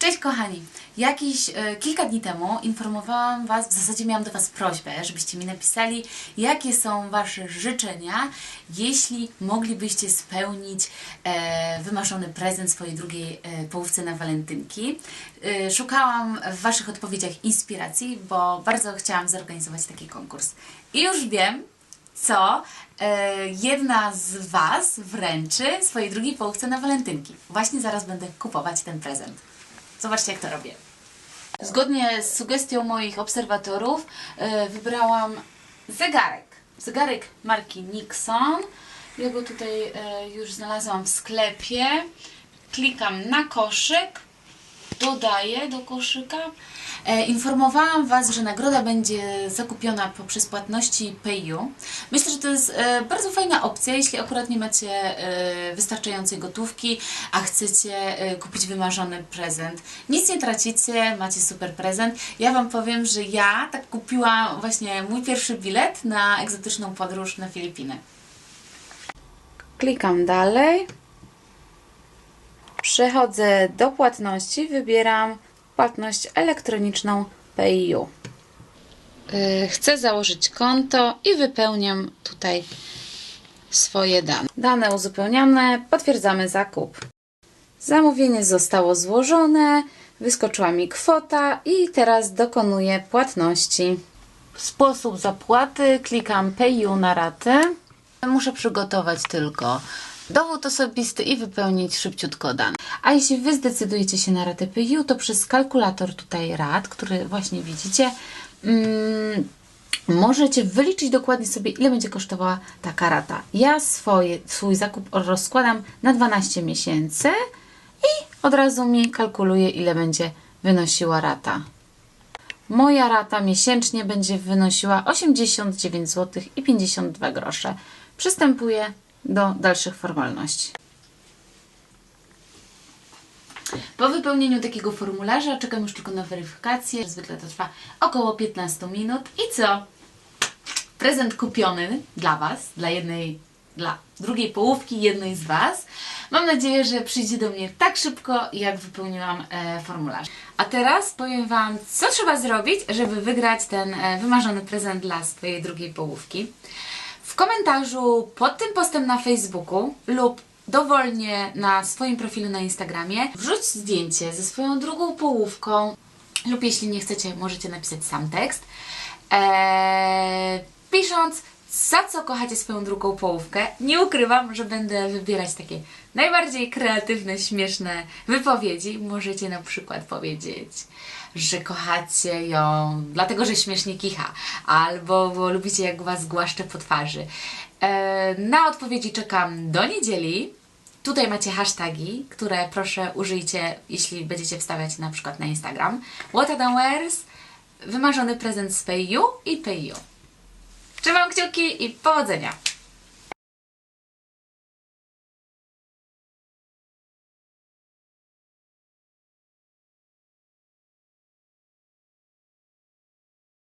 Cześć kochani! Jakiś e, kilka dni temu informowałam Was, w zasadzie miałam do Was prośbę, żebyście mi napisali, jakie są Wasze życzenia, jeśli moglibyście spełnić e, wymarzony prezent swojej drugiej e, połówce na walentynki. E, szukałam w Waszych odpowiedziach inspiracji, bo bardzo chciałam zorganizować taki konkurs. I już wiem, co e, jedna z Was wręczy swojej drugiej połówce na walentynki. Właśnie zaraz będę kupować ten prezent. Zobaczcie, jak to robię. Zgodnie z sugestią moich obserwatorów e, wybrałam zegarek. Zegarek marki Nixon. Ja go tutaj e, już znalazłam w sklepie. Klikam na koszyk dodaję do koszyka. E, informowałam Was, że nagroda będzie zakupiona poprzez płatności PayU. Myślę, że to jest e, bardzo fajna opcja, jeśli akurat nie macie e, wystarczającej gotówki, a chcecie kupić wymarzony prezent. Nic nie tracicie, macie super prezent. Ja Wam powiem, że ja tak kupiłam właśnie mój pierwszy bilet na egzotyczną podróż na Filipiny. Klikam dalej. Przechodzę do płatności, wybieram płatność elektroniczną PayU. Yy, Chcę założyć konto i wypełniam tutaj swoje dane. Dane uzupełnione, potwierdzamy zakup. Zamówienie zostało złożone, wyskoczyła mi kwota i teraz dokonuję płatności. Sposób zapłaty, klikam PayU na ratę. Muszę przygotować tylko dowód osobisty i wypełnić szybciutko dane. A jeśli Wy zdecydujecie się na ratę PayU, to przez kalkulator tutaj rat, który właśnie widzicie, mm, możecie wyliczyć dokładnie sobie, ile będzie kosztowała taka rata. Ja swoje, swój zakup rozkładam na 12 miesięcy i od razu mi kalkuluje, ile będzie wynosiła rata. Moja rata miesięcznie będzie wynosiła 89 zł i 52 grosze. Przystępuję do dalszych formalności. Po wypełnieniu takiego formularza czekam już tylko na weryfikację. Zwykle to trwa około 15 minut. I co? Prezent kupiony dla Was, dla jednej, dla drugiej połówki jednej z Was. Mam nadzieję, że przyjdzie do mnie tak szybko, jak wypełniłam e, formularz. A teraz powiem Wam, co trzeba zrobić, żeby wygrać ten e, wymarzony prezent dla swojej drugiej połówki. W komentarzu pod tym postem na Facebooku lub dowolnie na swoim profilu na Instagramie wrzuć zdjęcie ze swoją drugą połówką lub jeśli nie chcecie, możecie napisać sam tekst. Eee, pisząc, za co kochacie swoją drugą połówkę. Nie ukrywam, że będę wybierać takie najbardziej kreatywne, śmieszne wypowiedzi. Możecie na przykład powiedzieć, że kochacie ją dlatego, że śmiesznie kicha, albo bo lubicie jak was głaszcze po twarzy. Eee, na odpowiedzi czekam do niedzieli. Tutaj macie hashtagi, które proszę użyjcie, jeśli będziecie wstawiać na przykład na Instagram. What Adam wears, wymarzony prezent z PayU i PayU. Kciuki i powodzenia!